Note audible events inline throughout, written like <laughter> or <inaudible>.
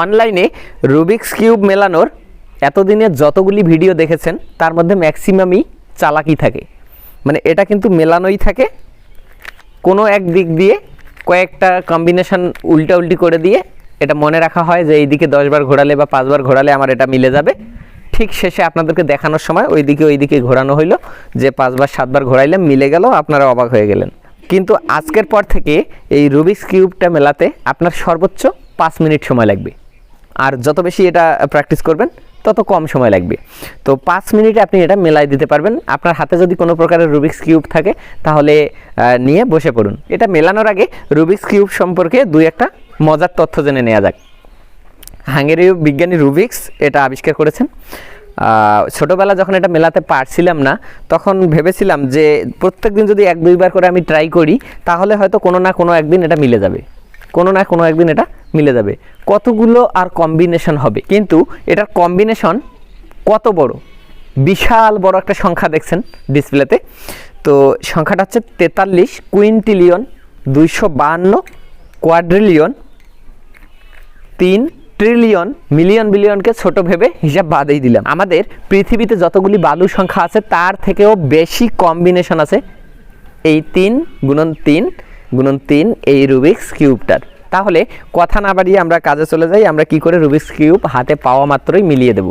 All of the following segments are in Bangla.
অনলাইনে রুবিক্স কিউব মেলানোর এতদিনে যতগুলি ভিডিও দেখেছেন, তার মধ্যে ম্যাক্সিমামই চালাকি থাকে। মানে এটা কিন্তু মেলানোই থাকে। কোনো এক দিক দিয়ে কয়েকটা কম্বিনেশন উল্টা উল্টি করে দিয়ে এটা মনে রাখা হয় যে এইদিকে দশবার ঘোরালে বা পাঁচবার ঘোরালে আমার এটা মিলে যাবে। ঠিক শেষে আপনাদেরকে দেখানোর সময় ওইদিকে ওইদিকে ঘোরানো হইল, যে পাঁচবার, সাতবার ঘোরাইলে মিলে গেল, আপনারা অবাক হয়ে গেলেন। কিন্তু আজকের পর থেকে এই রুবিক্স কিউবটা মেলাতে আপনার সর্বোচ্চ পাঁচ মিনিট সময় লাগবে। আর যত বেশি এটা প্র্যাকটিস করবেন, তত কম সময় লাগবে। তো পাঁচ মিনিটে আপনি এটা মেলাই দিতে পারবেন। আপনার হাতে যদি কোনো প্রকারের রুবিক্স কিউব থাকে, তাহলে নিয়ে বসে পড়ুন। এটা মেলানোর আগে রুবিক্স কিউব সম্পর্কে দুই একটা মজার তথ্য জেনে নেওয়া যাক। হাঙ্গেরীয় বিজ্ঞানী রুবিক্স এটা আবিষ্কার করেছেন। ছোটবেলা যখন এটা মেলাতে পারছিলাম না, তখন ভেবেছিলাম যে প্রত্যেকদিন যদি এক দুইবার করে আমি ট্রাই করি, তাহলে হয়তো কোনো না কোনো একদিন এটা মিলে যাবে। কোনো না কোনো একদিন এটা মিলে যাবে। কতগুলো আর কম্বিনেশন হবে? কিন্তু এটার কম্বিনেশন কত বড়? বিশাল বড় একটা সংখ্যা দেখছেন ডিসপ্লেতে তো সংখ্যাটা হচ্ছে তেতাল্লিশ কুইন্টিলিয়ন দুইশো বাহান্ন কোয়াড্রিলিয়ন তিন ট্রিলিয়ন মিলিয়ন বিলিয়নকে ছোট ভেবে হিসাব বাদেই দিলাম। আমাদের পৃথিবীতে যতগুলি বালু সংখ্যা আছে, তার থেকেও বেশি কম্বিনেশন আছে। এই তিন গুণন তিন গুণন তিন এই রুবিক্স কিউবটার তাহলে কথা না বাড়িয়ে আমরা কাজে চলে যাই, আমরা কি করে রুবিক্স কিউব হাতে পাওয়া মাত্রই মিলিয়ে দেব।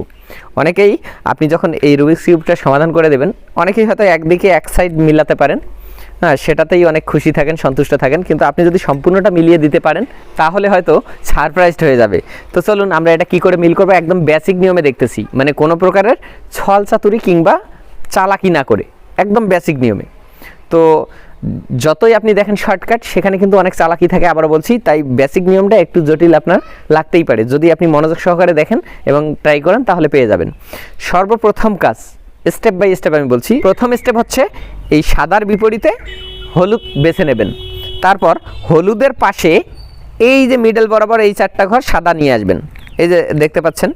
অনেকেই আপনি যখন এই রুবিক্স কিউবটা সমাধান করে দেবেন, অনেকেই হয়তো একদিকে এক সাইড মিলাতে পারেন হ্যাঁ সেটাতেই অনেক খুশি থাকেন, সন্তুষ্ট থাকেন, কিন্তু আপনি যদি সম্পূর্ণটা মিলিয়ে দিতে পারেন, তাহলে হয়তো সারপ্রাইজড হয়ে যাবে। তো চলুন, আমরা এটা কি করে মিল করব? একদম বেসিক নিয়মে দেখতেছি। মানে কোনো প্রকারের ছল চাতুরি কিংবা চালাকি না করে, একদম বেসিক নিয়মে। তো যতই আপনি দেখেন শর্টকাট সেখানে কিন্তু অনেক চালাকি থাকে আবারও বলছি, তাই বেসিক নিয়মটা একটু জটিল আপনার লাগতেই পারে। যদি আপনি মনোযোগ সহকারে দেখেন এবং ট্রাই করেন, তাহলে পেয়ে যাবেন। সর্বপ্রথম কাজ স্টেপ বাই স্টেপ আমি বলছি, প্রথম স্টেপ হচ্ছে এই সাদার বিপরীতে হলুদ বেছে নেবেন। তারপর হলুদের পাশে এই যে মিডল বরাবর এই চারটা ঘর সাদা নিয়ে আসবেন। এই যে দেখতে পাচ্ছেন,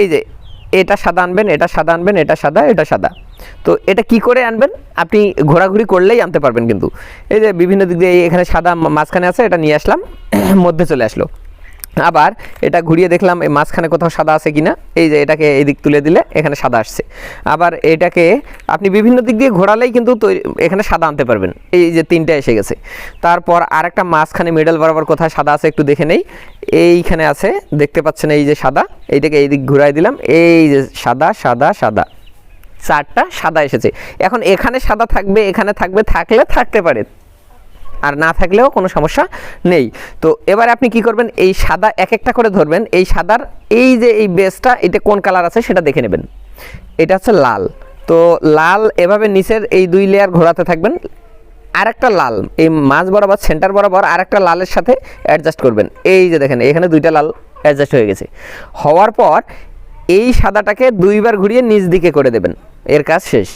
এই যে এটা সাদা আনবেন, এটা সাদা আনবেন, এটা সাদা এটা সাদা। তো এটা কি করে আনবেন? আপনি ঘোরাঘুরি করলেই আনতে পারবেন কিন্তু। এই যে বিভিন্ন দিক দিয়ে এখানে সাদা মাঝখানে আছে, এটা নিয়ে আসলাম, <clears throat> মধ্যে চলে আসলো। আবার এটা ঘুরিয়ে দেখলাম, এই মাঝখানে কোথাও সাদা আছে কিনা, এই যে এটাকে এই দিক তুলে দিলে এখানে সাদা আসছে। আবার এটাকে আপনি বিভিন্ন দিক দিয়ে ঘোরালেই কিন্তু এখানে সাদা আনতে পারবেন। এই যে তিনটা এসে গেছে। তারপর আরেকটা মাঝখানে মিডল বরাবর কোথায় সাদা আছে একটু দেখে নেই। এইখানে আছে, দেখতে পাচ্ছেন এই যে সাদা, এইটাকে এই দিক ঘুরাই দিলাম। এই যে সাদা সাদা সাদা। চারটা সাদা এসেছে। এখন এখানে সাদা থাকবে, এখানে থাকবে, থাকলে থাকতে পারে। আর না থাকলেও কোনো সমস্যা নেই। তো এবারে আপনি কি করবেন? এই সাদা এক একটা করে ধরবেন। এই সাদার এই যে এই বেসটা এটা কোন কালার আছে সেটা দেখে নেবেন। এটা হচ্ছে লাল। তো লাল এভাবে নিচের এই দুই লেয়ার ঘোরাতে থাকবেন। আরেকটা লাল, এই মাঝ বরাবর সেন্টার বরাবর আরেকটা লালের সাথে অ্যাডজাস্ট করবেন। এই যে দেখেন, এখানে দুইটা লাল অ্যাডজাস্ট হয়ে গেছে। হওয়ার পর এই সাদাটাকে দুইবার ঘুরিয়ে নিচ দিকে করে দেবেন। এর কাজ শেষ।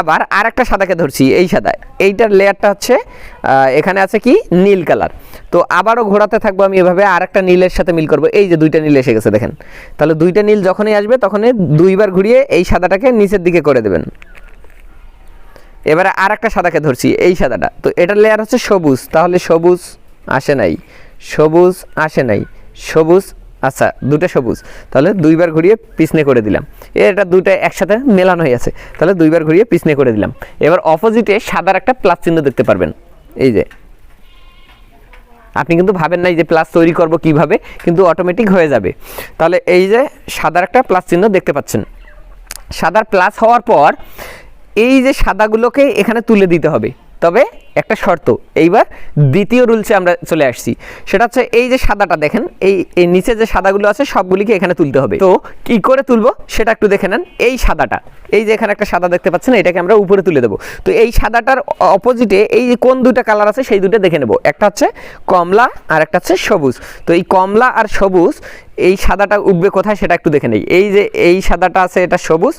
আবার আর একটা সাদাকে ধরছি, এই সাদা এইটার লেয়ারটা হচ্ছে এখানে আছে কি? নীল কালার। তো আবারও ঘোরাতে থাকব আমি এভাবে আর একটা নীলের সাথে মিল করব। এই যে দুইটা নীল এসে গেছে, দেখেন। তাহলে দুইটা নীল যখনই আসবে, তখনই দুইবার ঘুরিয়ে এই সাদাটাকে নিচের দিকে করে দেবেন। এবারে আর একটা সাদাকে ধরছি, এই সাদাটা। তো এটার লেয়ার হচ্ছে সবুজ। তাহলে সবুজ আসে নাই। সবুজ আসে নাই। সবুজ আচ্ছা দুটো সবুজ। তাহলে দুইবার ঘুরিয়ে পিছনে করে দিলাম। এটা দুইটা একসাথে মেলানো হয়ে আছে। তাহলে দুইবার ঘুরিয়ে পিছনে করে দিলাম। এবার অপোজিটে সাদার একটা প্লাস চিহ্ন দেখতে পারবেন। এই যে। আপনি কিন্তু ভাবেন নাই যে প্লাস তৈরি করব কীভাবে, কিন্তু অটোমেটিক হয়ে যাবে। তাহলে এই যে সাদার একটা প্লাস চিহ্ন দেখতে পাচ্ছেন। সাদার প্লাস হওয়ার পর এই যে সাদাগুলোকে এখানে তুলে দিতে হবে। তবে একটা শর্ত, এইবার দ্বিতীয় রুলসে আমরা চলে আসছি। সেটা হচ্ছে এই যে সাদাটা দেখেন, এই এই নিচে যে সাদাগুলো আছে সবগুলিকে এখানে তুলতে হবে। তো কি করে তুলবো? সেটা একটু দেখে নেন। এই সাদাটা, এই যে এখানে একটা সাদা দেখতে পাচ্ছেন, এটাকে আমরা উপরে তুলে দেবো। তো এই সাদাটার অপোজিটে এই যে কোন দুইটা কালার আছে সেই দুটো দেখে নেব। একটা হচ্ছে কমলা আর একটা হচ্ছে সবুজ। তো এই কমলা আর সবুজ, এই সাদাটা উঠবে কোথায় সেটা একটু দেখে নেই। এই যে এই সাদাটা আছে এটা সবুজ,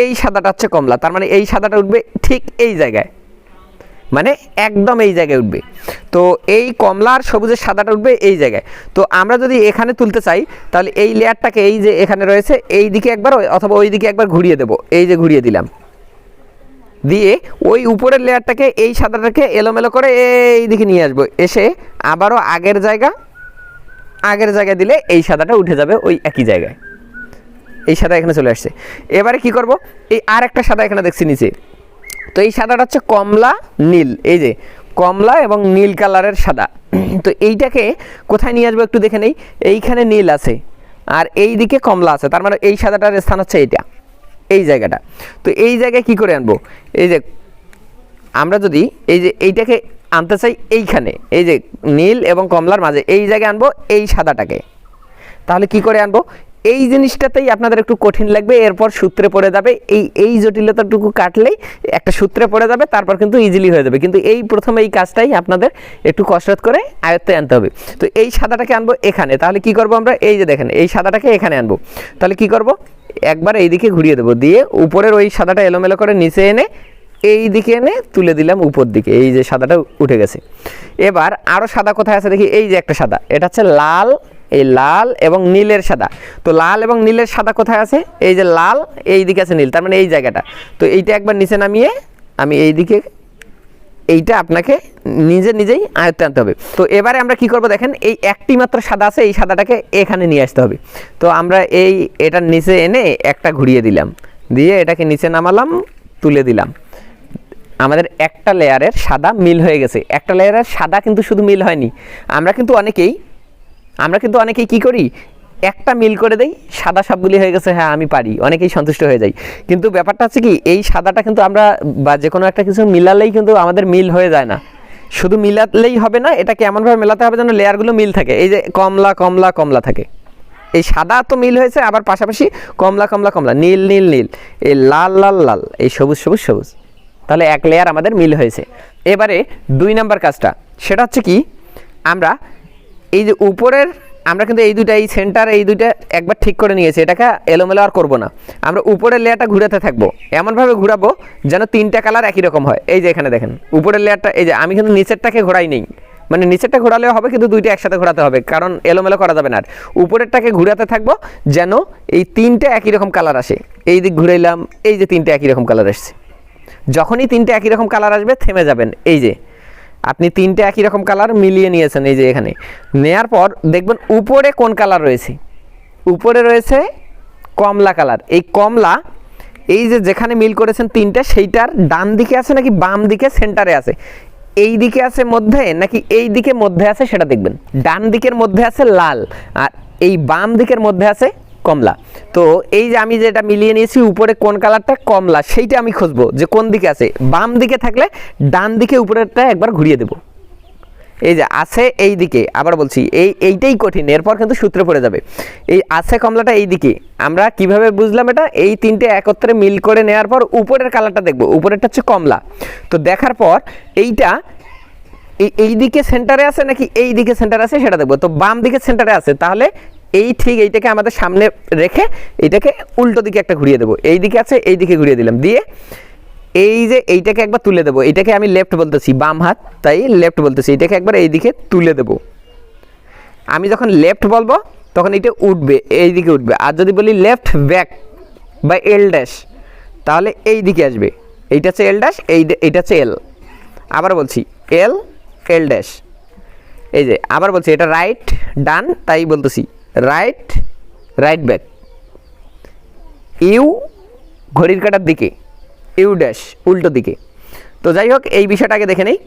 এই সাদাটা হচ্ছে কমলা। তার মানে এই সাদাটা উঠবে ঠিক এই জায়গায়। মানে একদম এই জায়গায় উঠবে। তো এই কমলা আর সবুজের সাদাটা উঠবে এই জায়গায়। তো আমরা যদি এখানে তুলতে চাই, তাহলে এই লেয়ারটাকে এই যে এখানে রয়েছে, এই দিকে একবার অথবা ওই দিকে একবার ঘুরিয়ে দেবো। এই যে ঘুরিয়ে দিলাম। দিয়ে ওই উপরের লেয়ারটাকে এই সাদাটাকে এলোমেলো করে এই দিকে নিয়ে আসব। এসে আবারও আগের জায়গা, আগের জায়গায় দিলে এই সাদাটা উঠে যাবে ওই একই জায়গায়। এই সাদা এখানে চলে আসছে। এবারে কি করব? এই আর একটা সাদা এখানে দেখছি নিচে। তো এই সাদাটা হচ্ছে কমলা, নীল। এই যে, কমলা এবং নীল কালারের সাদা। তো এইটাকে কোথায় নিয়ে আসব একটু দেখে নেই? এইখানে নীল আছে আর এই দিকে কমলা আছে। তার মানে এই সাদাটার স্থান হচ্ছে এইটা, এই জায়গাটা। তো এই জায়গায় কি করে আনব? এই যে, আমরা যদি এই যে এইটাকে আনতে চাই এইখানে, এই যে নীল এবং কমলার মাঝে, এই জায়গায় আনব এই সাদাটাকে। তাহলে কি করে আনব? এই জিনিসটাতেই আপনাদের একটু কঠিন লাগবে, এরপর সূত্রে পড়ে যাবে। এই এই জটিলতাটুকু কাটলেই একটা সূত্রে পড়ে যাবে, তারপর কিন্তু ইজিলি হয়ে যাবে। কিন্তু এই প্রথমে এই কাজটাই আপনাদের একটু কসরত করে আয়ত্তে আনতে হবে। তো এই সাদাটাকে আনব এখানে। তাহলে কি করব আমরা? এই যে দেখেন, এই সাদাটাকে এখানে আনব। তাহলে কি করব? একবার এইদিকে ঘুরিয়ে দেবো। দিয়ে উপরের ওই সাদাটা এলোমেলো করে নিচে এনে এই দিকে এনে তুলে দিলাম উপর দিকে। এই যে সাদাটা উঠে গেছে। এবার আরও সাদা কোথায় আছে দেখি? এই যে একটা সাদা। এটা হচ্ছে লাল এই লাল এবং নীলের সাদা। তো লাল এবং নীলের সাদা কোথায় আছে? এই যে লাল এই দিকে আছে নীল, তার মানে এই জায়গাটা। তো এইটা একবার নিচে নামিয়ে আমি এই দিকে এইটা আপনাকে নিজে নিজেই আয়ত্তে আনতে হবে। তো এবারে আমরা কি করব দেখেন, এই একটি মাত্র সাদা আছে, এই সাদাটাকে এখানে নিয়ে আসতে হবে। তো আমরা এই এটার নিচে এনে একটা ঘুরিয়ে দিলাম। দিয়ে এটাকে নিচে নামালাম, তুলে দিলাম। আমাদের একটা লেয়ারের সাদা মিল হয়ে গেছে। একটা লেয়ারের সাদা কিন্তু শুধু মিল হয়নি। আমরা কিন্তু অনেকেই আমরা কিন্তু অনেকেই কি করি? একটা মিল করে দেই, সাদা সবগুলি হয়ে গেছে হ্যাঁ আমি পারি, অনেকেই সন্তুষ্ট হয়ে যাই কিন্তু ব্যাপারটা হচ্ছে কি, এই সাদাটা কিন্তু আমরা বা যে কোনো একটা কিছু মিলালেই কিন্তু আমাদের মিল হয়ে যায় না। শুধু মিলালেই হবে না, এটাকে এমনভাবে মেলাতে হবে যেন লেয়ারগুলো মিল থাকে। এই যে কমলা কমলা কমলা থাকে। এই সাদা তো মিল হয়েছে, আবার পাশাপাশি কমলা কমলা কমলা, নীল নীল নীল। এই লাল লাল লাল, এই সবুজ সবুজ সবুজ। তাহলে এক লেয়ার আমাদের মিল হয়েছে। এবারে দুই নাম্বার কাজটা। সেটা হচ্ছে কি, আমরা এই যে উপরের, আমরা কিন্তু এই দুইটা এই সেন্টার এই দুইটা একবার ঠিক করে নিয়েছি। এটাকে এলোমেলো আর করব না। আমরা উপরের লেয়ারটা ঘুরাতে থাকব। এমনভাবে ঘুরাবো যেন তিনটা কালার একই রকম হয়। এই যে এখানে দেখেন, উপরের লেয়ারটা, এই যে আমি কিন্তু নিচেরটাকে ঘোরাই নেই। মানে নিচেরটা ঘোরালেও হবে, কিন্তু দুইটা একসাথে ঘোরাতে হবে, কারণ এলোমেলো করা যাবে না আর। উপরেরটাকে ঘুরাতে থাকব যেন এই তিনটে একই রকম কালার আসে। এই দিক ঘুরাইলাম, এই যে তিনটে একই রকম কালার আসছে। যখনই তিনটে একই রকম কালার আসবে, থেমে যাবেন। এই যে আপনি তিনটে একই রকম কালার মিলিয়ে নিয়েছেন এই যে এখানে। নেয়ার পর দেখবেন উপরে কোন কালার রয়েছে? উপরে রয়েছে কমলা কালার এই কমলা, এই যে যেখানে মিল করেছেন তিনটা, সেইটার ডান দিকে আছে নাকি বাম দিকে সেন্টারে আছে? এই দিকে আছে মধ্যে নাকি এই দিকে মধ্যে আছে সেটা দেখবেন। ডান দিকের মধ্যে আছে লাল আর এই বাম দিকের মধ্যে আছে কমলা। তো এই যে আমি যেটা মিলিয়ে নিয়েছি, উপরে কোন কালারটা? কমলা। সেইটা আমি খুঁজবো যে কোন দিকে আছে। বাম দিকে থাকলে ডান দিকে উপরেরটা একবার ঘুরিয়ে দেবো। এই যে আছে এই দিকে। আবার বলছি, এই এইটাই কঠিন, এরপর কিন্তু সূত্রে পড়ে যাবে। এই আছে কমলাটা এই দিকে। আমরা কীভাবে বুঝলাম এটা? এই তিনটে একত্রে মিল করে নেওয়ার পর উপরের কালারটা দেখব। উপরেরটা হচ্ছে কমলা। তো দেখার পর এইটা এই এই দিকে সেন্টারে আছে নাকি এই দিকে সেন্টারে আছে সেটা দেখব। তো বাম দিকে সেন্টারে আছে। তাহলে এই ঠিক এইটাকে আমাদের সামনে রেখে এইটাকে উল্টো দিকে একটা ঘুরিয়ে দেবো। এই দিকে আছে, এই দিকে ঘুরিয়ে দিলাম। দিয়ে এই যে এইটাকে একবার তুলে দেবো। এটাকে আমি লেফট বলতেছি, বাম হাত, তাই লেফট বলতেছি। এটাকে একবার এই দিকে তুলে দেবো। আমি যখন লেফট বলব, তখন এটা উঠবে, এই দিকে উঠবে। আর যদি বলি লেফট ব্যাক বা এল ড্যাশ তাহলে এই দিকে আসবে। এইটা হচ্ছে এল ড্যাশ এই এইটা হচ্ছে এল আবার বলছি এল এল ড্যাশ এই যে, আবার বলছি, এটা রাইট ডান তাই বলতেছি। রাইট রাইট ব্যাক ইউ ঘড়ির কাটার দিকে ইউ ড্যাশ উল্টো দিকে। তো যাই হোক, এই বিষয়টা আগে দেখে নেই।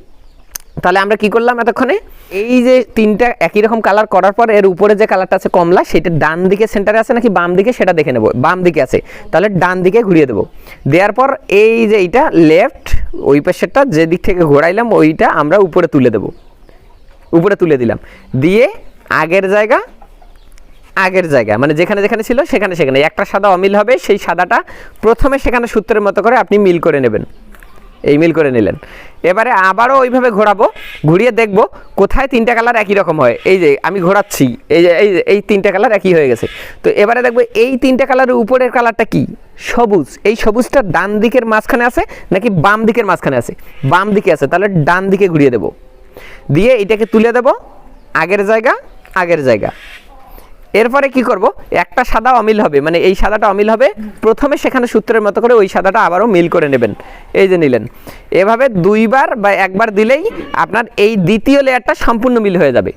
তাহলে আমরা কি করলাম এতক্ষণে? এই যে তিনটা একই রকম কালার করার পর এর উপরে যে কালারটা আছে কমলা, সেটা ডান দিকে সেন্টারে আছে নাকি বাম দিকে, সেটা দেখে নেব। বাম দিকে আছে। তাহলে ডান দিকে ঘুরিয়ে দেবো। দেওয়ার পর এই যে এইটা লেফট ওই পাশেরটা, যে দিক থেকে ঘোরাইলাম, ওইটা আমরা উপরে তুলে দেবো। উপরে তুলে দিলাম। দিয়ে আগের জায়গা আগের জায়গা। মানে যেখানে যেখানে ছিল, সেখানে সেখানে। একটা সাদা অমিল হবে, সেই সাদাটা প্রথমে সেখানে সূত্রের মতো করে আপনি মিল করে নেবেন। এই মিল করে নিলেন। এবারে আবারও ওইভাবে ঘোরাবো, ঘুরিয়ে দেখব কোথায় তিনটা কালার একই রকম হয়। এই যে আমি ঘোরাচ্ছি, এই যে, এই এই তিনটা কালার একই হয়ে গেছে। তো এবারে দেখব এই তিনটা কালারের উপরের কালারটা কি? সবুজ। এই সবুজটা ডান দিকের মাঝখানে আছে নাকি বাম দিকের মাঝখানে আছে? বাম দিকে আছে। তাহলে ডান দিকে ঘুরিয়ে দেবো। দিয়ে এটাকে তুলে দেব। আগের জায়গা আগের জায়গা। এরপরে কি করব? একটা সাদা অমিল হবে মানে এই সাদাটা অমিল হবে। প্রথমে সেখানে সূত্রের মতো করে ওই সাদাটা আবারও মিল করে নেবেন। এই যে নিলেন। এভাবে দুইবার বা একবার দিলেই আপনার এই দ্বিতীয় লেয়ারটা সম্পূর্ণ মিল হয়ে যাবে।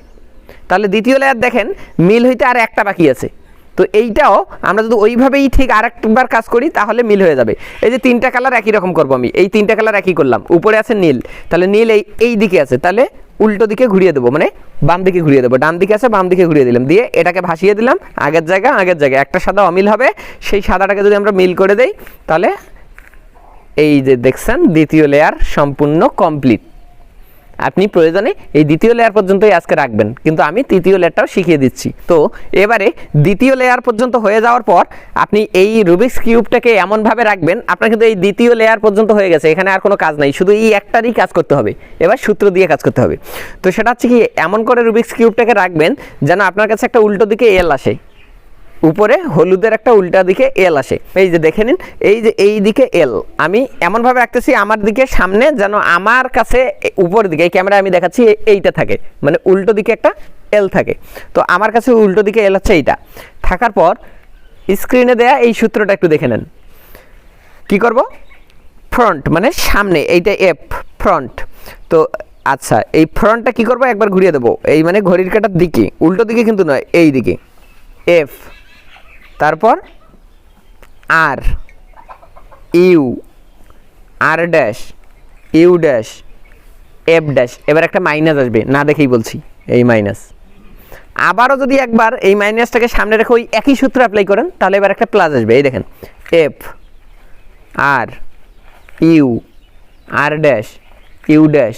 তাহলে দ্বিতীয় লেয়ার দেখেন, মিল হইতে আর একটা বাকি আছে। তো এইটাও আমরা যদি ওইভাবেই ঠিক আরেকবার কাজ করি, তাহলে মিল হয়ে যাবে। এই যে তিনটা কালার একই রকম করব আমি। এই তিনটা কালার একই করলাম। উপরে আছে নীল। তাহলে নীল এই এই দিকে আছে। তাহলে উল্টো দিকে ঘুরিয়ে দেবো মানে বাম দিকে ঘুরিয়ে দেবো। ডান দিকে আছে, বাম দিকে ঘুরিয়ে দিলাম। দিয়ে এটাকে ভাসিয়ে দিলাম, আগের জায়গা আগের জায়গা একটা সাদা অমিল হবে, সেই সাদাটাকে যদি আমরা মিল করে দেই, তাহলে এই যে দেখছেন, দ্বিতীয় লেয়ার সম্পূর্ণ কমপ্লিট আপনি প্রয়োজনে এই দ্বিতীয় লেয়ার পর্যন্তই আজকে রাখবেন। কিন্তু আমি তৃতীয় লেয়ারটাও শিখিয়ে দিচ্ছি। তো এবারে দ্বিতীয় লেয়ার পর্যন্ত হয়ে যাওয়ার পর আপনি এই রুবিক্স কিউবটাকে এমনভাবে রাখবেন, আপনার কিন্তু এই দ্বিতীয় লেয়ার পর্যন্ত হয়ে গেছে, এখানে আর কোনো কাজ নাই। শুধু এই একটারই কাজ করতে হবে। এবার সূত্র দিয়ে কাজ করতে হবে। তো সেটা হচ্ছে কি, এমন করে রুবিক্স কিউবটাকে রাখবেন যেন আপনার কাছে একটা উল্টো দিকে এল আসে। উপরে হলুদের একটা উল্টা দিকে এল আসে। এই যে দেখে নিন, এই যে এই দিকে এল আমি এমনভাবে রাখতেছি আমার দিকে সামনে যেন আমার কাছে উপর দিকে, এই ক্যামেরা আমি দেখাচ্ছি এইটা থাকে। মানে উল্টো দিকে একটা এল থাকে। তো আমার কাছে উল্টো দিকে এল হচ্ছে এইটা। থাকার পর স্ক্রিনে দেয়া এই সূত্রটা একটু দেখে নেন। কি করব? ফ্রন্ট মানে সামনে, এইটা এফ ফ্রন্ট তো আচ্ছা এই ফ্রন্টটা কি করব? একবার ঘুরিয়ে দেবো। এই মানে ঘড়ির কাটার দিকে, উল্টো দিকে কিন্তু নয়, এই দিকে। এফ তারপর R, U, R dash, U dash, F dash, এবার একটা মাইনাস আসবে, না দেখেই বলছি, এই মাইনাস। আবারও যদি একবার এই মাইনাসটাকে সামনে রেখে ওই একই সূত্র অ্যাপ্লাই করেন, তাহলে এবার একটা প্লাস আসবে, এই দেখেন, F, R, U, R dash, U dash,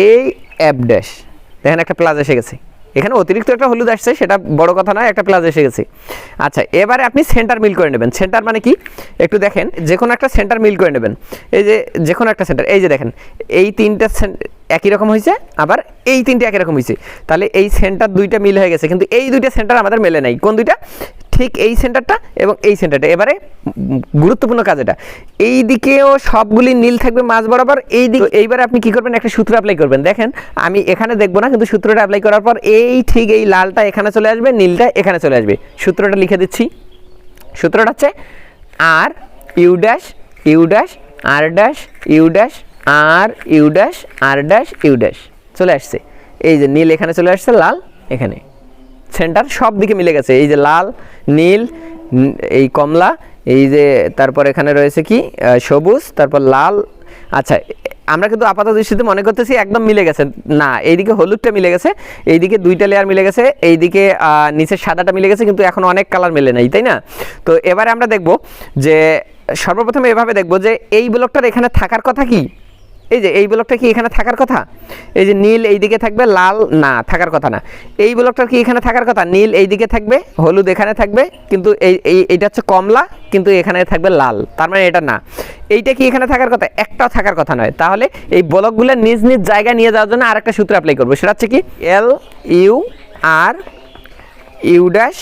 এই এফ ড্যাশ, দেখেন একটা প্লাস এসে গেছে। এখানে অতিরিক্ত একটা হলুদ আসছে, সেটা বড় কথা নয়, একটা প্লাস এসে গেছে। আচ্ছা এবারে আপনি সেন্টার মিল করে নেবেন। সেন্টার মানে কি? একটু দেখেন যে কোনো একটা সেন্টার মিল করে নেবেন। এই যে যে কোনো একটা সেন্টার এই যে দেখেন, এই তিনটা একই রকম হয়েছে আবার এই তিনটে একই রকম হয়েছে তাহলে এই সেন্টার দুইটা মিল হয়ে গেছে, কিন্তু এই দুইটা সেন্টার আমাদের মেলে নাই। কোন দুইটা? ঠিক এই সেন্টারটা এবং এই সেন্টারটা। এবারে গুরুত্বপূর্ণ কাজ এটা। এই দিকেও সবগুলি নীল থাকবে মাঝ বরাবর, এই দিকে এইবারে আপনি কি করবেন? একটা সূত্র অ্যাপ্লাই করবেন। দেখেন, আমি এখানে দেখব না, কিন্তু সূত্রটা অ্যাপ্লাই করার পর এই ঠিক এই লালটা এখানে চলে আসবে, নীলটা এখানে চলে আসবে। সূত্রটা লিখে দিচ্ছি। সূত্রটা হচ্ছে R, U dash U dash, R dash, U dash R U dash, R dash, U dash. চলে আসছে। এই যে নীল এখানে চলে আসছে, লাল এখানে। সেন্টার সব দিকে মিলে গেছে। এই যে লাল, নীল এই কমলা, এই যে তারপর এখানে রয়েছে কি সবুজ, তারপর লাল। আচ্ছা আমরা কিন্তু আপাতত দৃষ্টিতে মনে করতেছি একদম মিলে গেছে। না, এইদিকে হলুদটা মিলে গেছে, এইদিকে দুইটা লেয়ার মিলে গেছে, এইদিকে নিচের সাদাটা মিলে গেছে, কিন্তু এখন অনেক কালার মিলে নাই, তাই না? তো এবারে আমরা দেখব যে, সর্বপ্রথম এভাবে দেখব যে এই ব্লকটার এখানে থাকার কথা কি? এই যে এই ব্লকটা কি এখানে থাকার কথা? এই যে নীল এই দিকে থাকবে, লাল না, থাকার কথা না। এই ব্লকটার কি এখানে থাকার কথা? নীল এই দিকে থাকবে, হলুদ এখানে থাকবে, কিন্তু এই এই, এইটা হচ্ছে কমলা, কিন্তু এখানে থাকবে লাল। তার মানে এটা না। এইটা কি এখানে থাকার কথা? একটাও থাকার কথা নয়। তাহলে এই ব্লকগুলো নিজ নিজ জায়গায় নিয়ে যাওয়ার জন্য আরেকটা সূত্র অ্যাপ্লাই করব। সেটা হচ্ছে কি? L U R U dash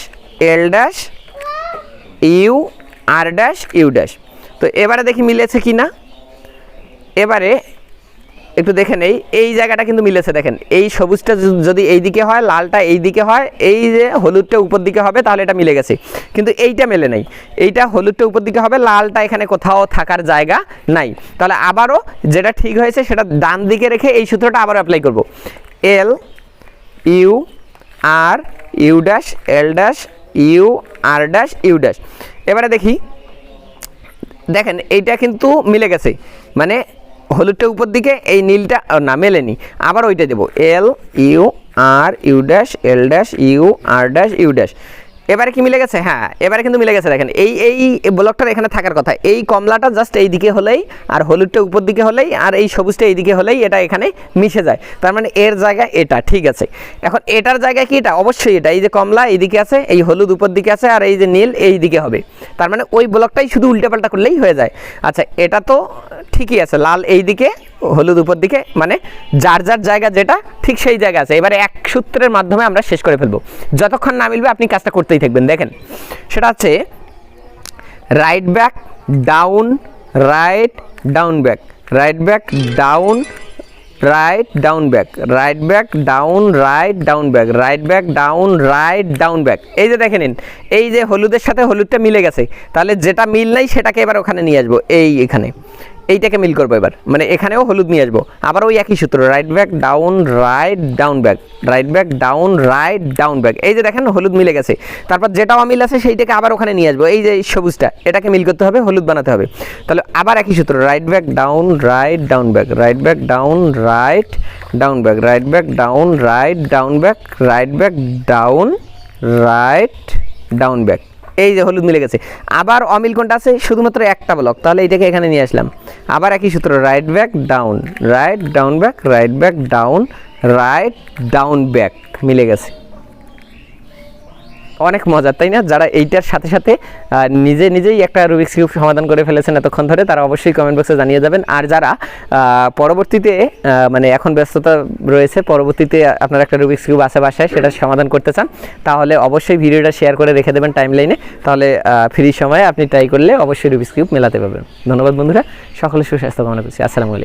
L dash U R dash U dash তো এবারে দেখি মিলেছে কি না এবারে একটু দেখে নেই, এই জায়গাটা কিন্তু মিলেছে, দেখেন। এই সবুজটা যদি এই দিকে হয়, লালটা এই দিকে হয়, এই যে হলুদটা উপর দিকে হবে, তাহলে এটা মিলে গেছে। কিন্তু এইটা মেলে নাই। এইটা হলুদটা উপর দিকে হবে, লালটা এখানে কোথাও থাকার জায়গা নাই। তাহলে আবারও যেটা ঠিক হয়েছে, সেটা ডান দিকে রেখে এই সূত্রটা আবার অ্যাপ্লাই করব। L U R U dash L dash U R dash U dash এবারে দেখি। দেখেন, এইটা কিন্তু মিলে গেছে। মানে হলুদটা উপর দিকে, এই নীলটা না, মেলেনি। আবার ওইটা দেবো। L U R U dash L dash U R dash U dash এবারে কি মিলে গেছে? হ্যাঁ এবারে কিন্তু মিলে গেছে দেখেন। এই এই ব্লকটার এখানে থাকার কথা। এই কমলাটা জাস্ট এই দিকে হলেই আর হলুদটা উপর দিকে হলেই আর এই সবুজটা এই দিকে হলেই এটা এখানে মিশে যায়। তার মানে এর জায়গায় এটা, ঠিক আছে। এখন এটার জায়গায় কি এটা? অবশ্যই এটা। এই যে কমলা এই দিকে আছে, এই হলুদ উপর দিকে আছে আর এই যে নীল এই দিকে হবে। তার মানে ওই ব্লকটাই শুধু উল্টাপাল্টা করলেই হয়ে যায়। আচ্ছা এটা তো ঠিকই আছে। লাল এই দিকে হলুদ উপর দিকে মানে যার যার জায়গা যেটা, ঠিক সেই জায়গা আছে। এবারে এক সূত্রের মাধ্যমে আমরা শেষ করে ফেলব। যতক্ষণ না মিলবে, আপনি কাজটা করতেই থাকবেন। দেখেন, সেটা হচ্ছে right back down right down back right back down right down back right back down right down back right back down right down back এই যে দেখে নিন, এই যে হলুদের সাথে হলুদটা মিলে গেছে, তাহলে যেটা মিল নাই, সেটাকে এবার ওখানে নিয়ে আসব। এই এখানে। এইটাকে মিল করব এবার। মানে এখানেও হলুদ নিয়ে আসব। আবার ওই একই সূত্র right back down right down back right back down right down back এই যে দেখেন, হলুদ মিলে গেছে। তারপর যেটা অমিল আছে, সেইটাকে আবার ওখানে নিয়ে আসব। এই যে সবুজটা, এটাকে মিল করতে হবে, হলুদ বানাতে হবে। তাহলে আবার একই সূত্র right back down right down back right back down right down back right back down right down back right back down right down back এই যে হলুদ মিলে গেছে। আবার অমিল কোনটা আছে? শুধুমাত্র একটা ব্লক তাহলে এইটাকে এখানে নিয়ে আসলাম। আবার একই সূত্র right back down right down back right back down right down back মিলে গেছে। অনেক মজার, তাই না? যারা এইটার সাথে সাথে নিজে নিজেই একটা রুবিক্স কিউব সমাধান করে ফেলেছেন এতক্ষণ ধরে, তারা অবশ্যই কমেন্ট বক্সে জানিয়ে যাবেন। আর যারা পরবর্তীতে মানে এখন ব্যস্ততা রয়েছে, পরবর্তীতে আপনার একটা রুবিক্স কিউব বাসায়, সেটা সমাধান করতে চান, তাহলে অবশ্যই ভিডিওটা শেয়ার করে রেখে দেবেন টাইম লাইনে তাহলে ফ্রি সময়ে আপনি ট্রাই করলে অবশ্যই রুবিক্স কিউব মেলাতে পারবেন। ধন্যবাদ বন্ধুরা, সকলে সুস্বাস্থ্য কামনা করছি। আসসালামু আলাইকুম।